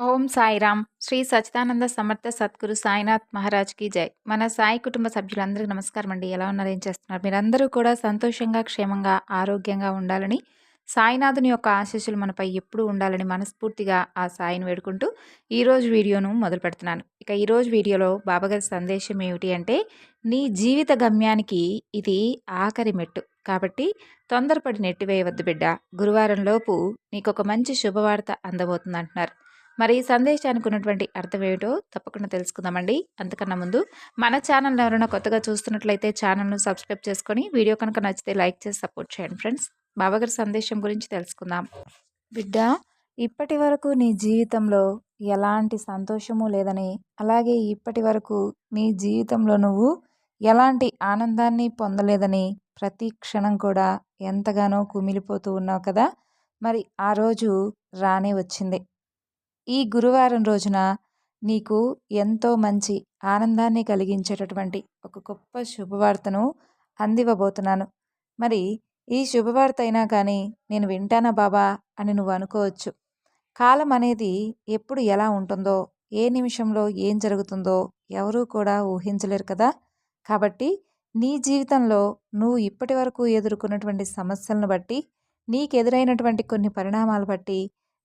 ఓం సాయిరామ్. శ్రీ సచిదానంద సమర్థ సద్గురు సాయినాథ్ మహారాజ్కి జై. మన సాయి కుటుంబ సభ్యులందరికీ నమస్కారం అండి ఎలా ఉన్నారు? ఏం చేస్తున్నారు? మీరందరూ కూడా సంతోషంగా క్షేమంగా ఆరోగ్యంగా ఉండాలని సాయినాథుని యొక్క ఆశీస్సులు మనపై ఎప్పుడూ ఉండాలని మనస్ఫూర్తిగా ఆ సాయిని వేడుకుంటూ ఈరోజు వీడియోను మొదలు పెడుతున్నాను. ఇక ఈరోజు వీడియోలో బాబాగారి సందేశం ఏమిటి అంటే నీ జీవిత గమ్యానికి ఇది ఆఖరి మెట్టు. కాబట్టి తొందరపడి నెట్టివేయవద్దు బిడ్డ. గురువారం లోపు మంచి శుభవార్త అందబోతుంది అంటున్నారు మరి ఈ సందేశానికి ఉన్నటువంటి అర్థం ఏమిటో తప్పకుండా తెలుసుకుందామండి. అంతకన్నా ముందు మన ఛానల్ ఎవరైనా కొత్తగా చూస్తున్నట్లయితే ఛానల్ను సబ్స్క్రైబ్ చేసుకొని వీడియో కనుక నచ్చితే లైక్ చేసి సపోర్ట్ చేయండి ఫ్రెండ్స్. బాబాగారి సందేశం గురించి తెలుసుకుందాం. బిడ్డ ఇప్పటి వరకు నీ జీవితంలో ఎలాంటి సంతోషము లేదని అలాగే ఇప్పటి వరకు నీ జీవితంలో నువ్వు ఎలాంటి ఆనందాన్ని పొందలేదని ప్రతి క్షణం కూడా ఎంతగానో కుమిలిపోతూ ఉన్నావు కదా? మరి ఆ రోజు రానే వచ్చింది. ఈ గురువారం రోజున నీకు ఎంతో మంచి ఆనందాన్ని కలిగించేటటువంటి ఒక గొప్ప శుభవార్తను అందివ్వబోతున్నాను. మరి ఈ శుభవార్త అయినా కానీ నేను వింటానా బాబా అని నువ్వు అనుకోవచ్చు. కాలం అనేది ఎప్పుడు ఎలా ఉంటుందో ఏ నిమిషంలో ఏం జరుగుతుందో ఎవరూ కూడా ఊహించలేరు కదా. కాబట్టి నీ జీవితంలో నువ్వు ఇప్పటి వరకు ఎదుర్కొన్నటువంటి సమస్యలను బట్టి నీకు ఎదురైనటువంటి కొన్ని పరిణామాలు బట్టి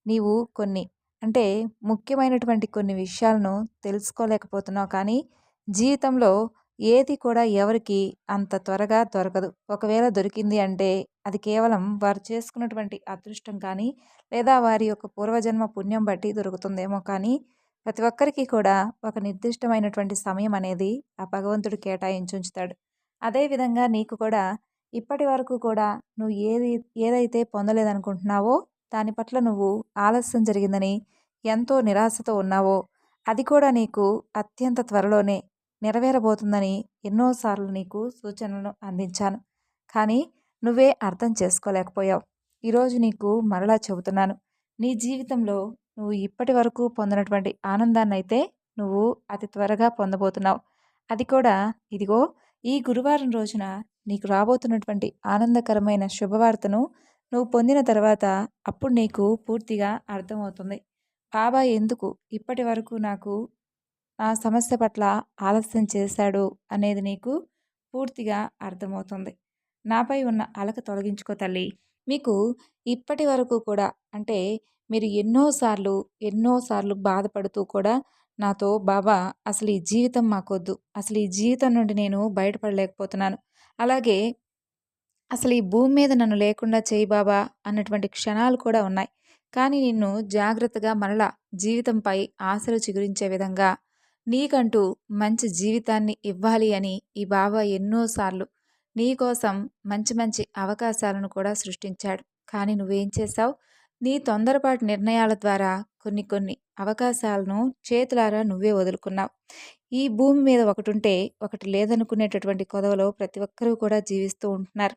నీవు కొన్ని అంటే ముఖ్యమైనటువంటి కొన్ని విషయాలను తెలుసుకోలేకపోతున్నావు. కానీ జీవితంలో ఏది కూడా ఎవరికి అంత త్వరగా దొరకదు. ఒకవేళ దొరికింది అంటే అది కేవలం వారు చేసుకున్నటువంటి అదృష్టం కానీ లేదా వారి యొక్క పూర్వజన్మ పుణ్యం బట్టి దొరుకుతుందేమో. కానీ ప్రతి ఒక్కరికి కూడా ఒక నిర్దిష్టమైనటువంటి సమయం అనేది ఆ భగవంతుడు కేటాయించి ఉంచుతాడు. అదేవిధంగా నీకు కూడా ఇప్పటి వరకు కూడా నువ్వు ఏది ఏదైతే పొందలేదనుకుంటున్నావో దాని పట్ల నువ్వు ఆలస్యం జరిగిందని ఎంతో నిరాశతో ఉన్నావో అది కూడా నీకు అత్యంత త్వరలోనే నెరవేరబోతుందని ఎన్నోసార్లు నీకు సూచనలను అందించాను. కానీ నువ్వే అర్థం చేసుకోలేకపోయావు. ఈరోజు నీకు మరలా చెబుతున్నాను. నీ జీవితంలో నువ్వు ఇప్పటి వరకు పొందినటువంటి ఆనందాన్ని అయితే నువ్వు అతి త్వరగా పొందబోతున్నావు. అది కూడా ఇదిగో ఈ గురువారం రోజున నీకు రాబోతున్నటువంటి ఆనందకరమైన శుభవార్తను నువ్వు పొందిన తర్వాత అప్పుడు నీకు పూర్తిగా అర్థమవుతుంది. బాబా ఎందుకు ఇప్పటి వరకు నాకు నా సమస్య పట్ల ఆలస్యం చేశాడు అనేది నీకు పూర్తిగా అర్థమవుతుంది. నాపై ఉన్న అలక తొలగించుకో తల్లి. మీకు ఇప్పటి వరకు కూడా అంటే మీరు ఎన్నోసార్లు ఎన్నోసార్లు బాధపడుతూ కూడా నాతో బాబా అసలు ఈ జీవితం మాకొద్దు. అసలు ఈ జీవితం నుండి నేను బయటపడలేకపోతున్నాను. అలాగే అసలు ఈ భూమి మీద నన్ను లేకుండా చేయి బాబా అన్నటువంటి క్షణాలు కూడా ఉన్నాయి. కానీ నిన్ను జాగ్రత్తగా మరలా జీవితంపై ఆశలు చిగురించే విధంగా నీకంటూ మంచి జీవితాన్ని ఇవ్వాలి అని ఈ బాబా ఎన్నోసార్లు నీకోసం మంచి మంచి అవకాశాలను కూడా సృష్టించాడు. కానీ నువ్వేం చేశావు? నీ తొందరపాటు నిర్ణయాల ద్వారా కొన్ని కొన్ని అవకాశాలను చేతులారా నువ్వే వదులుకున్నావు. ఈ భూమి మీద ఒకటి ఉంటే ఒకటి లేదనుకునేటటువంటి కొదవలో ప్రతి ఒక్కరూ కూడా జీవిస్తూ ఉంటున్నారు.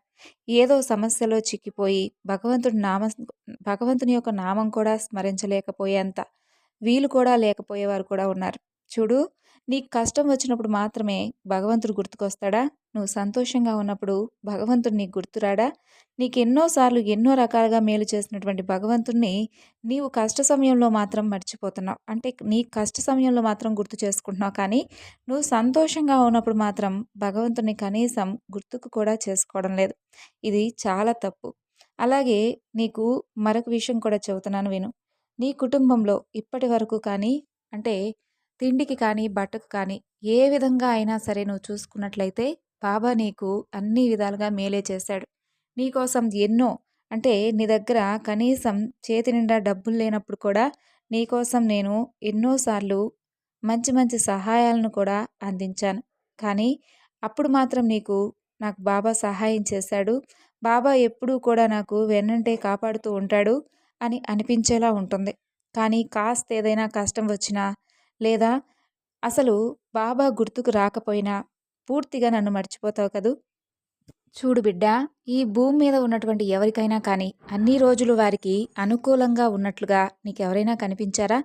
ఏదో సమస్యలో చిక్కిపోయి భగవంతుడి నామ భగవంతుని యొక్క నామం కూడా స్మరించలేకపోయేంత వీలు కూడా లేకపోయేవారు కూడా ఉన్నారు. చూడు నీకు కష్టం వచ్చినప్పుడు మాత్రమే భగవంతుడు గుర్తుకొస్తాడా? నువ్వు సంతోషంగా ఉన్నప్పుడు భగవంతుడు నీకు గుర్తురాడా? నీకు ఎన్నోసార్లు ఎన్నో రకాలుగా మేలు చేసినటువంటి భగవంతుణ్ణి నీవు కష్ట సమయంలో మాత్రం మర్చిపోతున్నావు. అంటే నీ కష్ట సమయంలో మాత్రం గుర్తు చేసుకుంటున్నావు. కానీ నువ్వు సంతోషంగా ఉన్నప్పుడు మాత్రం భగవంతుని కనీసం గుర్తుకు కూడా చేసుకోవడం లేదు. ఇది చాలా తప్పు. అలాగే నీకు మరొక విషయం కూడా చెబుతున్నాను విను. నీ కుటుంబంలో ఇప్పటి వరకు కానీ అంటే తిండికి కానీ బట్టకు కానీ ఏ విధంగా అయినా సరే నువ్వు చూసుకున్నట్లయితే బాబా నీకు అన్ని విధాలుగా మేలే చేశాడు. నీకోసం ఎన్నో అంటే నీ దగ్గర కనీసం చేతి నిండా డబ్బులు లేనప్పుడు కూడా నీకోసం నేను ఎన్నోసార్లు మంచి మంచి సహాయాలను కూడా అందించాను. కానీ అప్పుడు మాత్రం నీకు నాకు బాబా సహాయం చేశాడు. బాబా ఎప్పుడూ కూడా నాకు వెన్నంటే కాపాడుతూ ఉంటాడు అని అనిపించేలా ఉంటుంది. కానీ కాస్త ఏదైనా కష్టం వచ్చినా లేదా అసలు బాబా గుర్తుకు రాకపోయినా పూర్తిగా నన్ను మర్చిపోతావు కదూ? చూడు బిడ్డ ఈ భూమి మీద ఉన్నటువంటి ఎవరికైనా కానీ అన్ని రోజులు వారికి అనుకూలంగా ఉన్నట్లుగా నీకు ఎవరైనా కనిపించారా?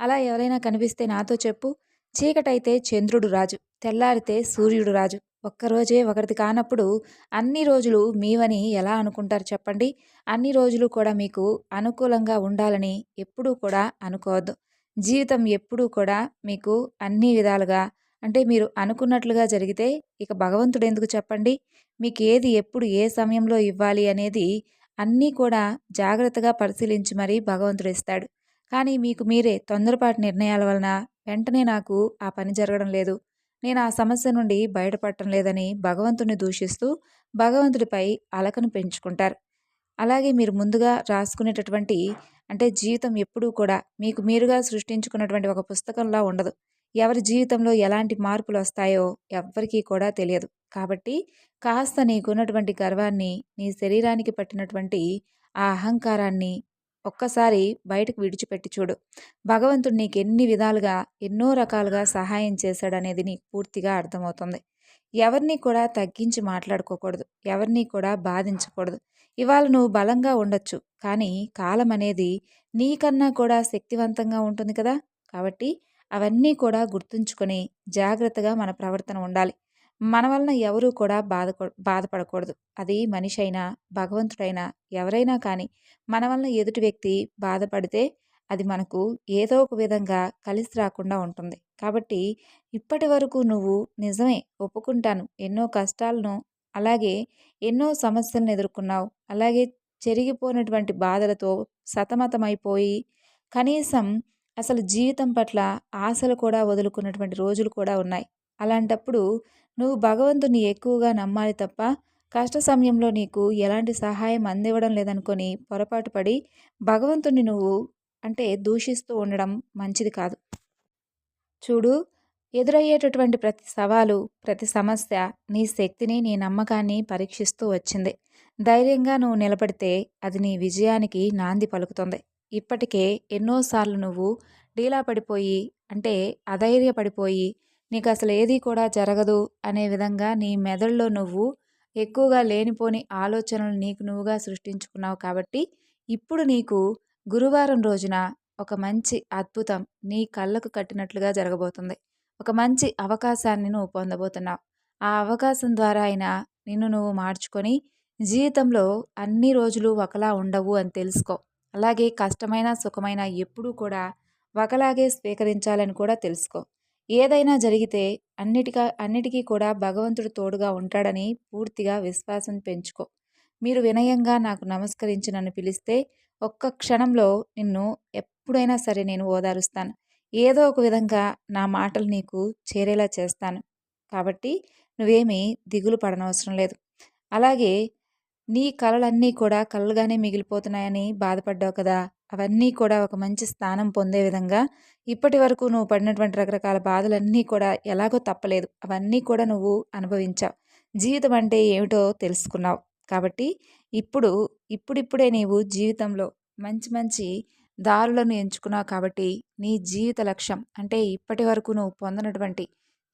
అలా ఎవరైనా కనిపిస్తే నాతో చెప్పు. చీకటైతే చంద్రుడు రాజు తెల్లారితే సూర్యుడు రాజు. ఒక్కరోజే ఒకరిది కానప్పుడు అన్ని రోజులు మీవని ఎలా అనుకుంటారు చెప్పండి? అన్ని రోజులు కూడా మీకు అనుకూలంగా ఉండాలని ఎప్పుడూ కూడా అనుకోవద్దు. జీవితం ఎప్పుడూ కూడా మీకు అన్ని విధాలుగా అంటే మీరు అనుకున్నట్లుగా జరిగితే ఇక భగవంతుడు ఎందుకు చెప్పండి? మీకు ఏది ఎప్పుడు ఏ సమయంలో ఇవ్వాలి అనేది అన్నీ కూడా జాగ్రత్తగా పరిశీలించి మరీ భగవంతుడు ఇస్తాడు. కానీ మీకు మీరే తొందరపాటు నిర్ణయాల వలన వెంటనే నాకు ఆ పని జరగడం లేదు. నేను ఆ సమస్య నుండి బయటపడటం లేదని భగవంతుని దూషిస్తూ భగవంతుడిపై అలకను పెంచుకుంటారు. అలాగే మీరు ముందుగా రాసుకునేటటువంటి అంటే జీవితం ఎప్పుడూ కూడా మీకు మీరుగా సృష్టించుకున్నటువంటి ఒక పుస్తకంలా ఉండదు. ఎవరి జీవితంలో ఎలాంటి మార్పులు వస్తాయో ఎవ్వరికీ కూడా తెలియదు. కాబట్టి కాస్త నీకున్నటువంటి గర్వాన్ని నీ శరీరానికి పట్టినటువంటి ఆ అహంకారాన్ని ఒక్కసారి బయటకు విడిచిపెట్టి చూడు. భగవంతుడు నీకు ఎన్ని విధాలుగా ఎన్నో రకాలుగా సహాయం చేశాడనేది నీకు పూర్తిగా అర్థమవుతుంది. ఎవరిని కూడా తగ్గించి మాట్లాడుకోకూడదు. ఎవరిని కూడా బాధించకూడదు. ఇవాళ నువ్వు బలంగా ఉండొచ్చు. కానీ కాలం అనేది నీకన్నా కూడా శక్తివంతంగా ఉంటుంది కదా! కాబట్టి అవన్నీ కూడా గుర్తుంచుకొని జాగ్రత్తగా మన ప్రవర్తన ఉండాలి. మన వలన ఎవరూ కూడా బాధ బాధపడకూడదు. అది మనిషి అయినా భగవంతుడైనా ఎవరైనా కానీ మన వలన ఎదుటి వ్యక్తి బాధపడితే అది మనకు ఏదో ఒక విధంగా కలిసి రాకుండా ఉంటుంది. కాబట్టి ఇప్పటి వరకు నువ్వు నిజమే ఒప్పుకుంటాను. ఎన్నో కష్టాలను అలాగే ఎన్నో సమస్యలను ఎదుర్కొన్నావు. అలాగే చెరిగిపోయినటువంటి బాధలతో సతమతమైపోయి కనీసం అసలు జీవితం పట్ల ఆశలు కూడా వదులుకున్నటువంటి రోజులు కూడా ఉన్నాయి. అలాంటప్పుడు నువ్వు భగవంతుని ఎక్కువగా నమ్మాలి తప్ప కష్ట సమయంలో నీకు ఎలాంటి సహాయం అందివ్వడం లేదనుకొని పొరపాటు పడి భగవంతుని నువ్వు అంటే దూషిస్తూ ఉండడం మంచిది కాదు. చూడు ఎదురయ్యేటటువంటి ప్రతి సవాలు ప్రతి సమస్య నీ శక్తిని నీ నమ్మకాన్ని పరీక్షిస్తూ వచ్చింది. ధైర్యంగా నువ్వు నిలబడితే అది నీ విజయానికి నాంది పలుకుతుంది. ఇప్పటికే ఎన్నోసార్లు నువ్వు డీలా పడిపోయి అంటే అధైర్యపడిపోయి నీకు అసలు ఏది కూడా జరగదు అనే విధంగా నీ మెదడులో నువ్వు ఎక్కువగా లేనిపోని ఆలోచనలు నీకు నువ్వుగా సృష్టించుకున్నావు కాబట్టి ఇప్పుడు నీకు గురువారం రోజున ఒక మంచి అద్భుతం నీ కళ్ళకు కట్టినట్లుగా జరగబోతుంది. ఒక మంచి అవకాశాన్ని నువ్వు పొందబోతున్నావు. ఆ అవకాశం ద్వారా అయినా నిన్ను నువ్వు మార్చుకొని జీవితంలో అన్ని రోజులు ఒకలా ఉండవు అని తెలుసుకో. అలాగే కష్టమైన సుఖమైన ఎప్పుడూ కూడా ఒకలాగే స్వీకరించాలని కూడా తెలుసుకో. ఏదైనా జరిగితే అన్నిటికా అన్నిటికీ కూడా భగవంతుడు తోడుగా ఉంటాడని పూర్తిగా విశ్వాసం పెంచుకో. మీరు వినయంగా నాకు నమస్కరించి నన్ను పిలిస్తే ఒక్క క్షణంలో నిన్ను ఎప్పుడైనా సరే నేను ఓదారుస్తాను. ఏదో ఒక విధంగా నా మాటలు నీకు చేరేలా చేస్తాను. కాబట్టి నువ్వేమీ దిగులు పడనవసరం లేదు. అలాగే నీ కళలన్నీ కూడా కళలుగానే మిగిలిపోతున్నాయని బాధపడ్డావు కదా! అవన్నీ కూడా ఒక మంచి స్థానం పొందే విధంగా ఇప్పటి వరకు నువ్వు పడినటువంటి రకరకాల బాధలన్నీ కూడా ఎలాగో తప్పలేదు. అవన్నీ కూడా నువ్వు అనుభవించావు. జీవితం అంటే ఏమిటో తెలుసుకున్నావు. కాబట్టి ఇప్పుడు ఇప్పుడిప్పుడే నీవు జీవితంలో మంచి మంచి దారులను ఎంచుకున్నావు కాబట్టి నీ జీవిత లక్ష్యం అంటే ఇప్పటి వరకు నువ్వు పొందినటువంటి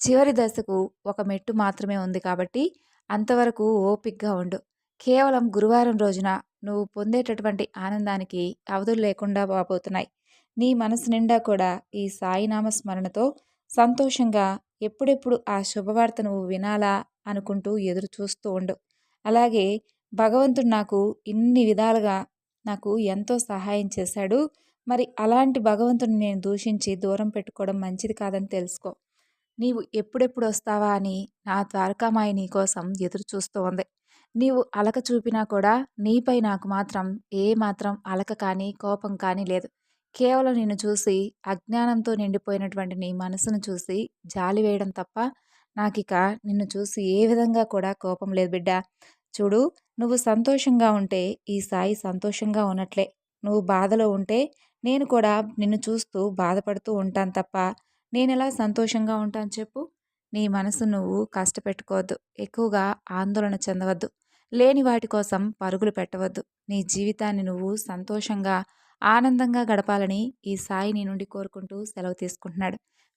చివరి దశకు ఒక మెట్టు మాత్రమే ఉంది కాబట్టి అంతవరకు ఓపిక్గా ఉండు. కేవలం గురువారం రోజున నువ్వు పొందేటటువంటి ఆనందానికి అవధులు లేకుండా పోతున్నాయి నీ మనసు నిండా కూడా ఈ సాయినామ స్మరణతో సంతోషంగా ఎప్పుడెప్పుడు ఆ శుభవార్త నువ్వు వినాలా అనుకుంటూ ఎదురు చూస్తూ ఉండు. అలాగే భగవంతుడు నాకు ఇన్ని విధాలుగా నాకు ఎంతో సహాయం చేశాడు. మరి అలాంటి భగవంతుని నేను దూషించి దూరం పెట్టుకోవడం మంచిది కాదని తెలుసుకో. నీవు ఎప్పుడెప్పుడు వస్తావా అని నా ద్వారకామాయి నీ కోసం ఎదురు చూస్తూ ఉంది. నీవు అలక చూపినా కూడా నీపై నాకు మాత్రం ఏ మాత్రం అలక కానీ కోపం కానీ లేదు. కేవలం నిన్ను చూసి అజ్ఞానంతో నిండిపోయినటువంటి నీ మనసును చూసి జాలి వేయడం తప్ప నాకిక నిన్ను చూసి ఏ విధంగా కూడా కోపం లేదు బిడ్డ. చూడు నువ్వు సంతోషంగా ఉంటే ఈ సాయి సంతోషంగా ఉన్నట్లే. నువ్వు బాధలో ఉంటే నేను కూడా నిన్ను చూస్తూ బాధపడుతూ ఉంటాను తప్ప నేను ఎలా సంతోషంగా ఉంటాను చెప్పు. నీ మనసు నువ్వు కష్టపెట్టుకోవద్దు. ఎక్కువగా ఆందోళన చెందవద్దు. లేని వాటి కోసం పరుగులు పెట్టవద్దు. నీ జీవితాన్ని నువ్వు సంతోషంగా ఆనందంగా గడపాలని ఈ సాయి నీ నుండి కోరుకుంటూ సెలవు తీసుకుంటున్నాడు.